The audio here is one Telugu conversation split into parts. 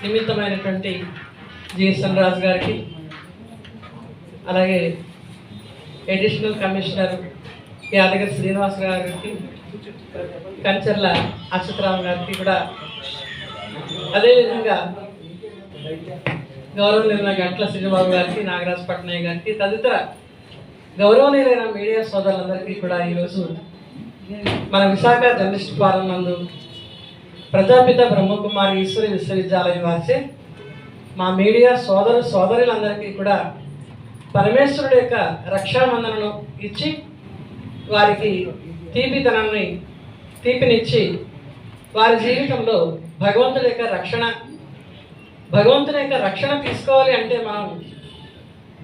నిమిత్తమైనటువంటి జిఎస్ఎన్ రాజు గారికి అలాగే అడిషనల్ కమిషనర్ యాదగిరి శ్రీనివాస్ గారికి కంచర్ల అక్షతరామ్ గారికి కూడా అదేవిధంగా గౌరవనీయులైన గంటల శ్రీనివాబు గారికి నాగరాజ్ పట్నాయక్ గారికి తదితర గౌరవనీయులైన మీడియా సోదరులందరికీ కూడా ఈరోజు మన విశాఖ జర్నలిస్ట్ ఫారం నందు ప్రజాపిత బ్రహ్మకుమారి ఈశ్వరి విశ్వవిద్యాలయం వారిచే మా మీడియా సోదరు సోదరులందరికీ కూడా పరమేశ్వరుడు యొక్క రక్షాబంధనను ఇచ్చి వారికి తీపితనాన్ని తీపినిచ్చి వారి జీవితంలో భగవంతుడి యొక్క రక్షణ భగవంతుని యొక్క రక్షణ తీసుకోవాలి అంటే మనం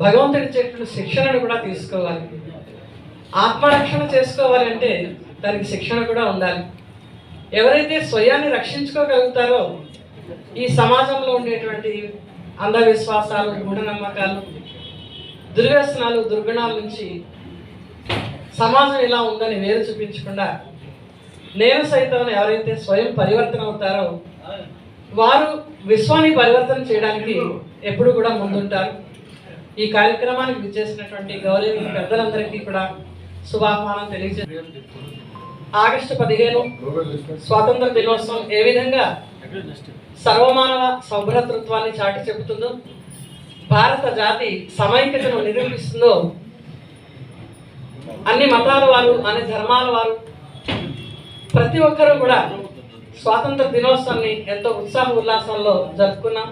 భగవంతుడి చెట్లు శిక్షణను కూడా తీసుకోవాలి. ఆత్మరక్షణ చేసుకోవాలి అంటే దానికి శిక్షణ కూడా ఉండాలి. ఎవరైతే స్వయాన్ని రక్షించుకోగలుగుతారో ఈ సమాజంలో ఉండేటువంటి అంధవిశ్వాసాలు మూఢనమ్మకాలు దుర్వ్యసనాలు దుర్గుణాల నుంచి సమాజం ఇలా ఉందని వేరు చూపించకుండా నేను సైతం ఎవరైతే స్వయం పరివర్తన అవుతారో వారు విశ్వాన్ని పరివర్తన చేయడానికి ఎప్పుడు కూడా ముందుంటారు. ఈ కార్యక్రమానికి విచ్చేసినటువంటి గౌరవ పెద్దలందరికీ కూడా శుభాహ్వానం తెలియజేస్తారు ఆగస్టు పదిహేను స్వాతంత్ర దినోత్సవం ఏ విధంగా సర్వమానవ సౌభ్రతృత్వాన్ని చాటి చెబుతుందో భారత జాతి సమైక్యతను నిరూపిస్తుందో అన్ని మతాల వారు అన్ని ధర్మాల వారు ప్రతి ఒక్కరూ కూడా స్వాతంత్ర దినోత్సవాన్ని ఎంతో ఉత్సాహ ఉల్లాసంలో జరుపుకున్నాం.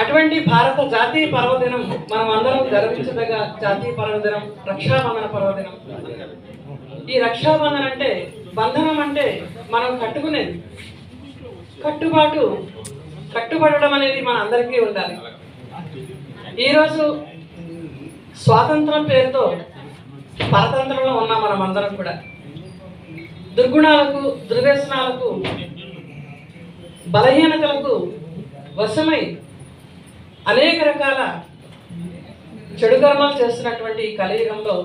అటువంటి భారత జాతీయ పర్వదినం మనం అందరం గర్వించదగ్గ జాతీయ పర్వదినం రక్షాబంధన పర్వదినం. ఈ రక్షాబంధన్ అంటే బంధనం అంటే మనం కట్టుకునేది. కట్టుబాటు కట్టుబడడం అనేది మన అందరికీ ఉండాలి. ఈరోజు స్వాతంత్రం పేరుతో పరతంత్రంలో ఉన్నాం మనం అందరం కూడా. దుర్గుణాలకు దుర్వ్యసనాలకు బలహీనతలకు వశమై అనేక రకాల చెడు కర్మలు చేస్తున్నటువంటి ఈ కలియుగంలో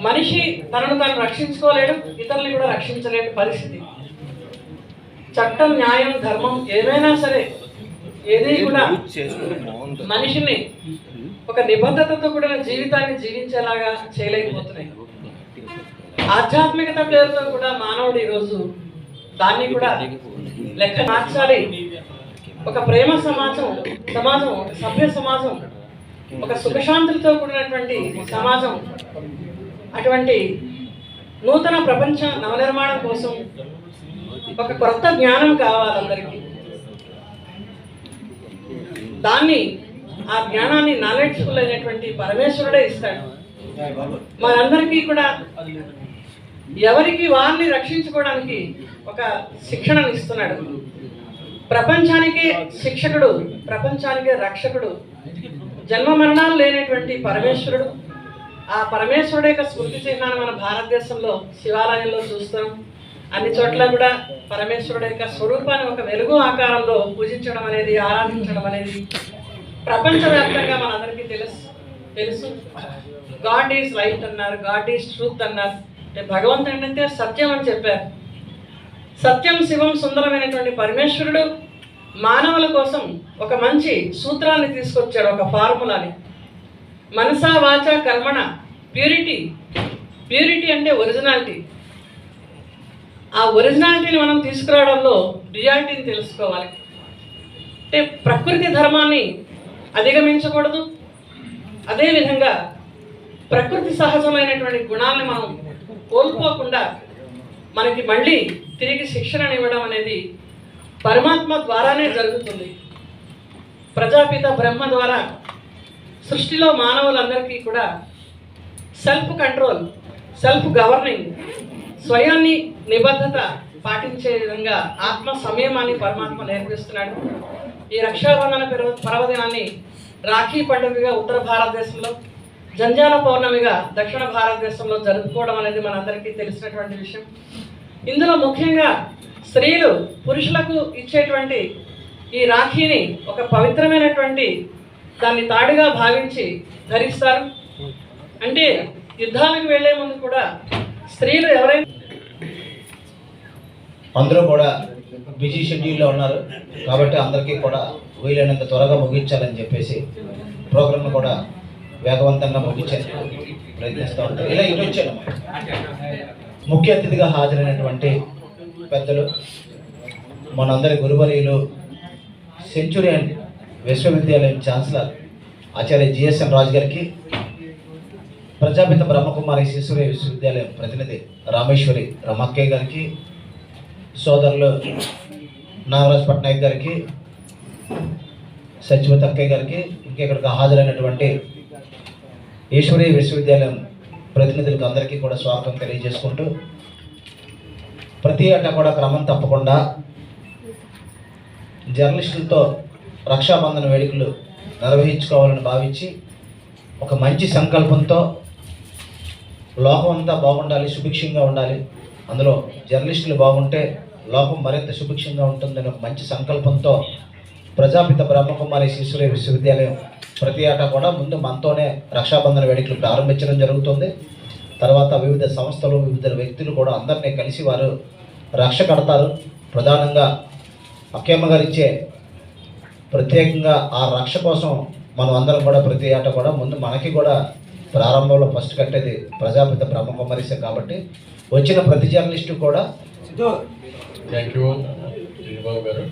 మనిషి తనను తాను రక్షించుకోలేడు ఇతరుల్ని కూడా రక్షించలేని పరిస్థితి. చట్టం న్యాయం ధర్మం ఏమైనా సరే ఏది కూడా మనిషిని ఒక నిబద్ధతతో కూడిన జీవితాన్ని జీవించేలాగా చేయలేకపోతున్నాయి. ఆధ్యాత్మికత పేరుతో కూడా మానవుడు ఈరోజు దాన్ని కూడా లెక్క మార్చాలి. ఒక ప్రేమ సమాజం సమాజం సభ్య సమాజం ఒక సుఖశాంతులతో కూడినటువంటి సమాజం అటువంటి నూతన ప్రపంచ నవనిర్మాణం కోసం ఒక కొత్త జ్ఞానం కావాలి అందరికీ. దాన్ని ఆ జ్ఞానాన్ని నాలెడ్జ్ఫుల్ అయినటువంటి పరమేశ్వరుడే ఇస్తాడు. మనందరికీ కూడా ఎవరికి వారిని రక్షించుకోవడానికి ఒక శిక్షణను ఇస్తున్నాడు. ప్రపంచానికి శిక్షకుడు ప్రపంచానికి రక్షకుడు జన్మ మరణాలు లేనటువంటి పరమేశ్వరుడు. ఆ పరమేశ్వరుడు యొక్క స్మృతి చిహ్నాన్ని మన భారతదేశంలో శివాలయంలో చూస్తాం. అన్ని చోట్ల కూడా పరమేశ్వరుడు యొక్క స్వరూపాన్ని ఒక వెలుగు ఆకారంలో పూజించడం అనేది ఆరాధించడం అనేది ప్రపంచవ్యాప్తంగా మనందరికీ తెలుసు. తెలుసు. గాడ్ ఈజ్ లైట్ అన్నారు గాడ్ ఈజ్ ట్రూత్ అన్నారు. అంటే భగవంతుడు ఏంటంటే సత్యం అని చెప్పారు. సత్యం శివం సుందరమైనటువంటి పరమేశ్వరుడు మానవుల కోసం ఒక మంచి సూత్రాన్ని తీసుకొచ్చాడు ఒక ఫార్ములాని. మనసా వాచ కర్మణ. ప్యూరిటీ ప్యూరిటీ అంటే ఒరిజినాలిటీ ఆ ఒరిజినాలిటీని మనం తీసుకురావడంలో రియాలిటీని తెలుసుకోవాలి. అంటే ప్రకృతి ధర్మాన్ని అధిగమించకూడదు. అదేవిధంగా ప్రకృతి సహజమైనటువంటి గుణాలను మనం కోల్పోకుండా మనకి మళ్ళీ తిరిగి శిక్షణను ఇవ్వడం అనేది పరమాత్మ ద్వారానే జరుగుతుంది. ప్రజాపిత బ్రహ్మ ద్వారా సృష్టిలో మానవులందరికీ కూడా సెల్ఫ్ కంట్రోల్ సెల్ఫ్ గవర్నింగ్ స్వయాన్ని నిబద్ధత పాటించే విధంగా ఆత్మ సంయమాన్ని పరమాత్మ నేర్పిస్తున్నాడు. ఈ రక్షాబంధన పర్వ- పర్వదినాన్ని రాఖీ పండుగగా ఉత్తర భారతదేశంలో జంజాల పౌర్ణమిగా దక్షిణ భారతదేశంలో జరుపుకోవడం అనేది మనందరికీ తెలిసినటువంటి విషయం. ఇందులో ముఖ్యంగా స్త్రీలు పురుషులకు ఇచ్చేటువంటి ఈ రాఖీని ఒక పవిత్రమైనటువంటి దాన్ని తాడుగా భావించి ధరిస్తారు. అంటే యుద్ధాలకు వెళ్ళే ముందు కూడా స్త్రీలు ఎవరైనా అందరూ కూడా బిజీ షెడ్యూల్లో ఉన్నారు. కాబట్టి అందరికీ కూడా వీలైనంత త్వరగా ముగించాలని చెప్పేసి ప్రోగ్రామ్ను కూడా వేగవంతంగా ముగించేందుకు ప్రయత్నిస్తూ ఉంటారు. ఇలా ఇటు వచ్చాను. ముఖ్య అతిథిగా హాజరైనటువంటి పెద్దలు మనందరి గురువర్యులు సెంచురియన్ విశ్వవిద్యాలయం ఛాన్సలర్ ఆచార్య జిఎస్ఎన్ రాజు గారికి ప్రజాపిత బ్రహ్మకుమారి శిశురే విశ్వవిద్యాలయం ప్రతినిధి రామేశ్వరి రమక్కయ్య గారికి సోదరులు నాగరాజ్ పట్నాయక్ గారికి సత్యవతి అక్కయ్య గారికి ఇంకెక్కడికి హాజరైనటువంటి ఈశ్వరీ విశ్వవిద్యాలయం ప్రతినిధులకు అందరికీ కూడా స్వాగతం తెలియజేసుకుంటూ ప్రతి ఏటా కూడా క్రమం తప్పకుండా జర్నలిస్టులతో రక్షాబంధన వేడుకలు నిర్వహించుకోవాలని భావించి ఒక మంచి సంకల్పంతో లోకం అంతా బాగుండాలి సుభిక్షంగా ఉండాలి. అందులో జర్నలిస్టులు బాగుంటే లోకం మరింత సుభిక్షంగా ఉంటుందని ఒక మంచి సంకల్పంతో ప్రజాపిత బ్రహ్మకుమారి శిశురే విశ్వవిద్యాలయం ప్రతి ఏటా కూడా ముందు మనతోనే రక్షాబంధన వేడుకలు ప్రారంభించడం జరుగుతుంది. తర్వాత వివిధ సంస్థలు వివిధ వ్యక్తులు కూడా అందరినీ కలిసి వారు రక్ష కడతారు. ప్రధానంగా అక్కమ్మ గారు ఇచ్చే ప్రత్యేకంగా ఆ రక్ష కోసం మనం అందరం కూడా ప్రతి ఏటా కూడా ముందు మనకి కూడా ప్రారంభంలో ఫస్ట్ కట్టేది ప్రజాపిత బ్రహ్మకుమారిసే కాబట్టి వచ్చిన ప్రతి జర్నలిస్టు కూడా థ్యాంక్ యూ శ్రీబాబు గారు.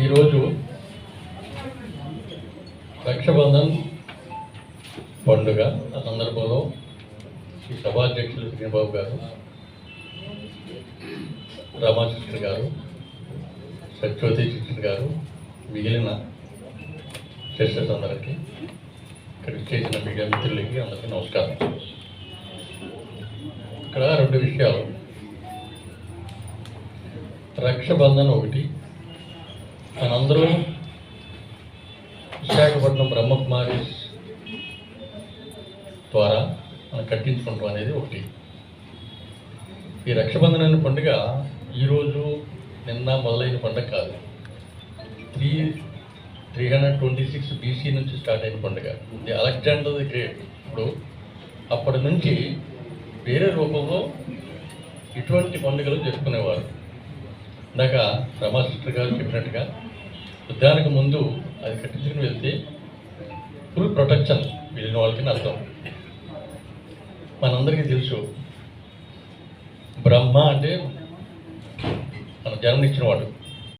ఈరోజు రక్షాబంధన్ పండుగ ఆ సందర్భంలో ఈ సభాధ్యక్షులు శ్రీబాబు గారు రామకృష్ణ గారు సత్యవతి కృష్ణ గారు మిగిలిన సిస్టర్స్ అందరికీ ఇక్కడికి చేసిన మీడియా మిత్రులకి అందరికీ నమస్కారం. ఇక్కడ రెండు విషయాలు. రక్షబంధన్ ఒకటి. మనందరూ విశాఖపట్నం బ్రహ్మకుమారి ద్వారా మనం కట్టించుకుంటాం అనేది ఒకటి. ఈ రక్షబంధన అనే పండుగ ఈరోజు నిన్న మొదలైన పండుగ కాదు. Three three hundred twenty six BC నుంచి స్టార్ట్ అయిన పండుగ. ఇది అలెగ్జాండర్ ది గ్రేట్. ఇప్పుడు అప్పటి నుంచి వేరే రూపంలో ఇటువంటి పండుగలు జరుపుకునేవారు. ఇందాక రమా సిస్టర్ గారు చెప్పినట్టుగా యుద్ధానికి ముందు అది కట్టించుకుని వెళ్తే ఫుల్ ప్రొటెక్షన్ వెళ్ళిన వాళ్ళకి అర్థం. మనందరికీ తెలుసు. బ్రహ్మ అంటే మన జన్మనిచ్చిన వాడు